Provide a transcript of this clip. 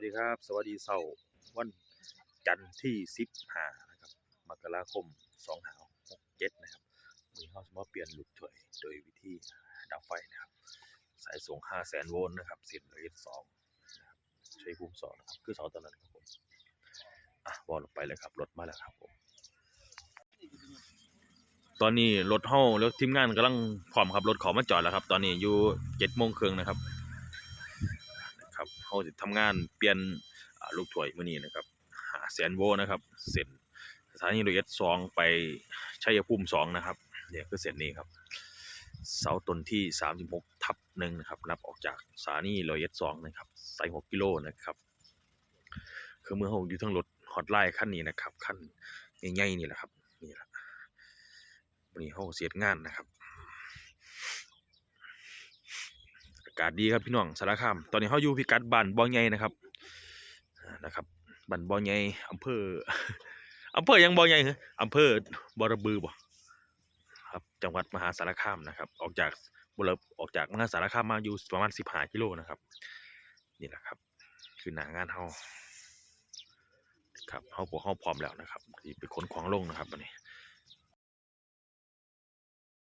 วัสดีครับ สวัสดีเสาร์วันจันทร์ที่สิบห้านะครับมกราคมสองหาหกเจ็ดนะครับมือเขาสมอเปลี่ยนลูกถวยโดยวิธีดับไฟนะครับ สายส่งห้าแสนโวลต์นะครับเสียบเอสสองนะครับใช้ภูมิสองนะครับคือเสาตัวนั้นครับผมอะวอลลงไปเลยครับรถมาแล้วครับผมตอนนี้รถเฮาแล้วทีมงานกำลังพร้อมครับรถขอมาจอดแล้วครับ ตอนนี้อยู่เจ็ดโมงครึ่งนะครับ เขาจะทำงานเปลี่ยนลูกถ้วยมื้อนี้นะครับหาแสนโวนะครับเส้นสถานีรถเอสสองไปชัยภูมิสองนะครับเนี่ยคือเส้นนี้ครับ เสาต้นที่ 36 ทับหนึ่งนะครับ นับออกจากสถานีรถเอสสองนะครับใส่6กิโลนะครับคือเมื่อเราอยู่ทั้งรถฮอตไลน์คันนี้นะครับคันใหญ่ๆนี่แหละครับนี่แหละวันนี้เราเสียดงานนะครับ อากาศดีครับพี่น้องสารคาม ตอนนี้เขาอยู่พิกัดบ้านบ่อใหญ่นะครับนะครับบ้านบ่อใหญ่อำเภออำเภอยังบ่อใหญ่เหรออำเภอบอระบือบ่ครับจังหวัดมหาสารคามนะครับ ออกจากบุรออกจากมหาสารคามมาอยู่ประมาณ15กิโลนะครับ นี่แหละครับ คือหนางานเฮาครับเฮาพวกเฮาพร้อมแล้วนะครับที่ไปขนของลงนะครับวันนี้